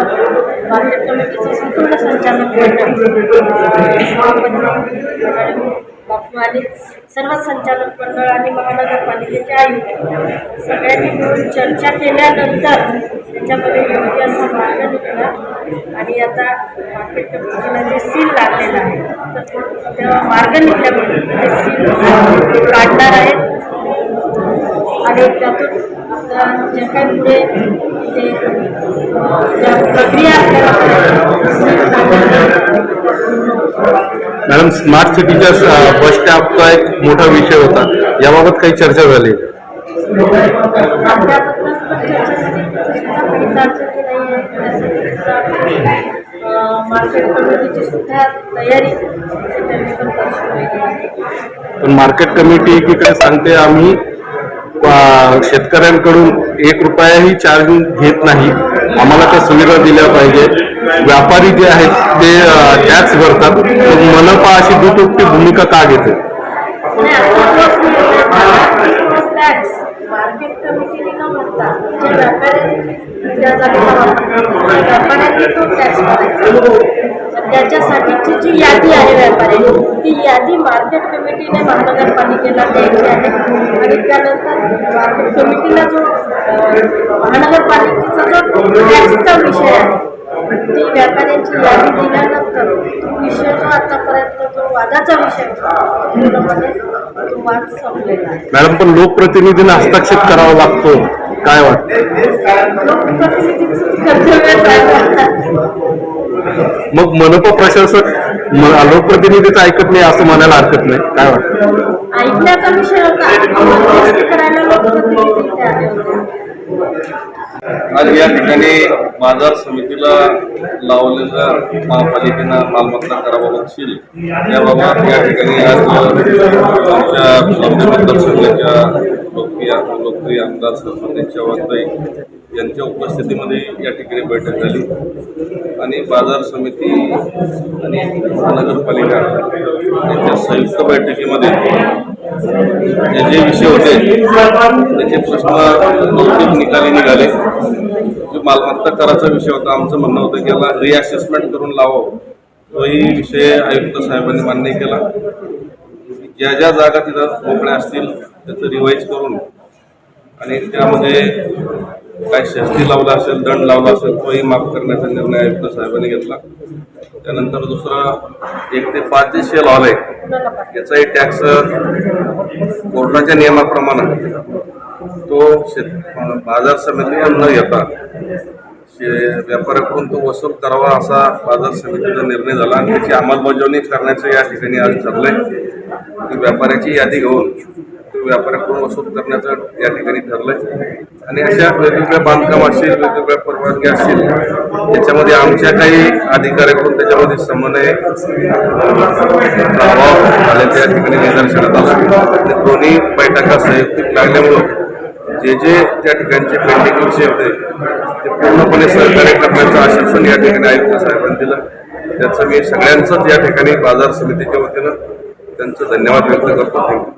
Market कमिटीचं संपूर्ण संचालक मंडळ आणि सर्व संचालक मंडळ आणि महानगरपालिकेचे आयुक्त सगळ्यांनी मिळून चर्चा केल्यानंतर त्याच्यामध्ये योग्य असा मार्ग निघाला आणि आता मार्केट कमिटीला जे सील लागलेलं आहे तर तो मार्ग निघल्यामुळे ते सील काढणार आहेत. आणि त्यातून आपलं जे पुढे ते प्रक्रिया मॅडम स्मार्ट सिटीच्या बस स्टॉपचा एक मोठा विषय होता. याबाबत काही चर्चा झाली? मार्केट कमिटीची सुद्धा तयारी. त्यांनी पण मार्केट कमिटी एकीकडे सांगते आम्ही शेतकऱ्यांकडून एक रुपयाही चार्ज घेत नाही. आम्हाला त्या सुविधा दिल्या पाहिजे. व्यापारी जे आहेत ते टॅक्स भरतात. मनपा अशी दुटोपटी भूमिका का घेते? त्याच्यासाठीची जी यादी आहे व्यापाऱ्यांची ती यादी मार्केट कमिटीने महानगरपालिकेला द्यायची आहे. कमिटीला जो महानगरपालिकेचा जो टॅक्सचा विषय आहे ती व्यापाऱ्यांची यादी दिल्यानंतर तो विषय जो आतापर्यंत जो वादाचा विषय होता तो पूर्णपणे तो वाद संपलेला आहे. मॅडम पण लोकप्रतिनिधींना हस्तक्षेप करावा लागतो. काय वाटतं? लोकप्रतिनिधीचं कर्तव्यच आहे. मग मनपा प्रशासक लोकप्रतिनिधीच ऐकत नाही असं म्हणायला हरकत नाही. काय वाटतं? ऐकण्याचा विषय होता. आज या ठिकाणी बाजार समितीला लावलेलं महापालिकेनं मालमत्ता कराबाबत शील याबाबत या ठिकाणी आज आमच्या मतदारसंघाच्या लोकप्रिय लोकप्रिय आमदार सरपंच वाजपेयी यांच्या उपस्थितीमध्ये या ठिकाणी बैठक झाली. आणि बाजार समिती आणि महानगरपालिका यांच्या संयुक्त बैठकीमध्ये जे जे विषय होते त्याचे प्रश्न लवकर निकाली निघाले. जो मालमत्ता कराचा विषय होता आमचं म्हणणं होतं की याला रिअसेसमेंट करून लावावं. तोही विषय आयुक्त साहेबांनी मान्य केला. ज्या ज्या जागा तिथं मोकळ्या असतील त्याचं रिवाईज करून आणि त्यामध्ये काय शस्ती लावला असेल दंड लावला असेल तोही माफ करण्याचा निर्णय आयुक्त साहेबांनी घेतला. त्यानंतर दुसरा एक ते पाच जे शेल हॉल आहे याचाही टॅक्स कोर्टाच्या नियमाप्रमाणे तो शेत बाजार समितीला न येता शे- व्यापाऱ्याकडून तो वसूल करावा असा बाजार समितीचा निर्णय झाला आणि त्याची अंमलबजावणी करण्याचं या ठिकाणी आज ठरलंय. की व्यापाऱ्याची यादी घेऊन तो व्यापाऱ्याकडून वसूल करण्याचं या ठिकाणी ठरलंय. आणि अशा वेगवेगळ्या बांधकाम असतील वेगवेगळ्या परवानगी असतील त्याच्यामध्ये आमच्या काही अधिकाऱ्याकडून त्याच्यामध्ये समन्वय अभाव झाल्याचं या ठिकाणी निदर्शनात आलं. दोन्ही बैठका संयुक्तिक लागल्यामुळं जे जे त्या ठिकाणचे पेंडिंग विषय होते ते पूर्णपणे सहकार्य करण्याचं आश्वासन या ठिकाणी आयुक्त साहेबांनी दिलं. त्याचं मी सगळ्यांचंच या ठिकाणी बाजार समितीच्या वतीनं त्यांचं धन्यवाद व्यक्त करतो. Thank you.